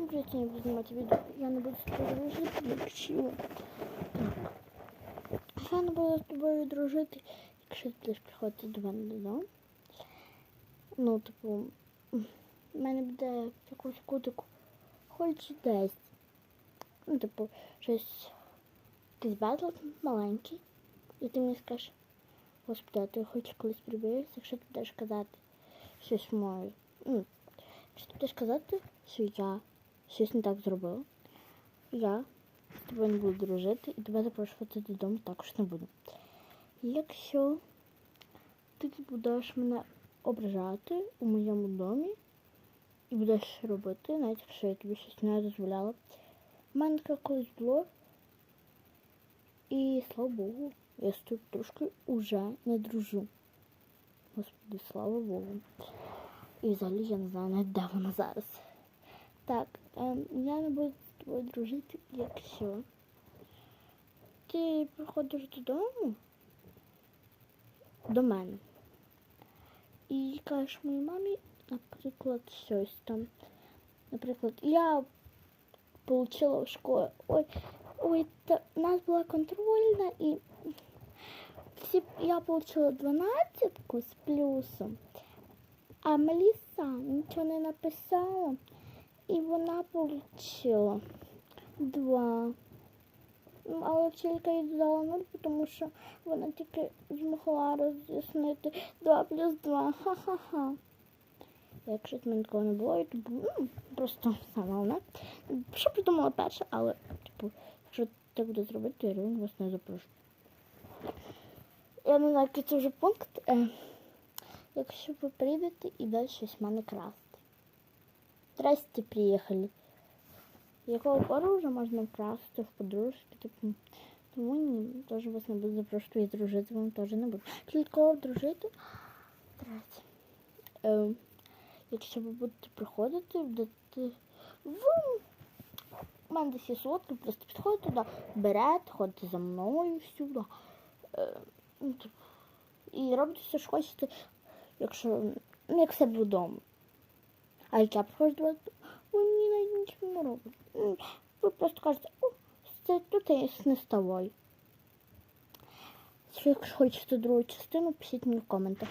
Всім привіт, я не буду знімати відео. Я не буду з тобою дружити, якщо... Так. Я не буду з тобою дружити, якщо ти приходити до мене додому. Ну, типу, в мене буде в якусь кутику хоч десь. Ну, типу, щось якийсь безлад маленький. І ти мені скажеш, господи, а ти хоч колись прибився, якщо ти будеш казати щось моє. Ну, Якщо ти будеш казати, що я щось не так зробила, я з тобою не буду дружити і тебе запрошувати додому також не буду. Якщо ти будеш мене ображати у моєму домі і будеш робити, навіть якщо я тобі щось не дозволяла, в мене таке колись було. І слава Богу, я з тут трошки уже не дружу. Господи, слава Богу. І взагалі я не знаю навіть де вона зараз. Так, я не буду з тобою дружити, якщо ти приходиш додому до мене і кажеш моїй мамі, наприклад, щось там. Наприклад, я отримала в школі. Ой, ой, та, у нас була контрольна і всі, я отримала 12 з плюсом. А Меліса нічого не написала, вона два. Ну, Але вчителька їй дала нуль, тому що вона тільки змогла роз'яснити 2 плюс 2. Ха-ха-ха. Якщо б мене такого не було, я б ну, просто сама вона. Що придумала перше, але, типу, якщо так буде зробити, то я реально вас не запрошу. Я не знаю, який це вже пункт. Е, якщо ви прийдете і далі щось мене красти. Здрасте, приїхали. Якого вже можна вкрасти в подружки, типу. Тому ні, теж вас не буду запрошувати і дружити вам теж не буду. Тільки дружити. Третє. Е, якщо ви будете приходити, будете в мене десь є солодка, просто підходите туди, берете, ходите за мною всюди. Е, ну, типу, і робите все, що хочете, якщо ну, як себе вдома. А як я приходжу до вас, ви мені навіть нічого не робите. М, Ви просто кажете, о, це не ставай. Якщо хочете другу частину, пишіть мені в коментах.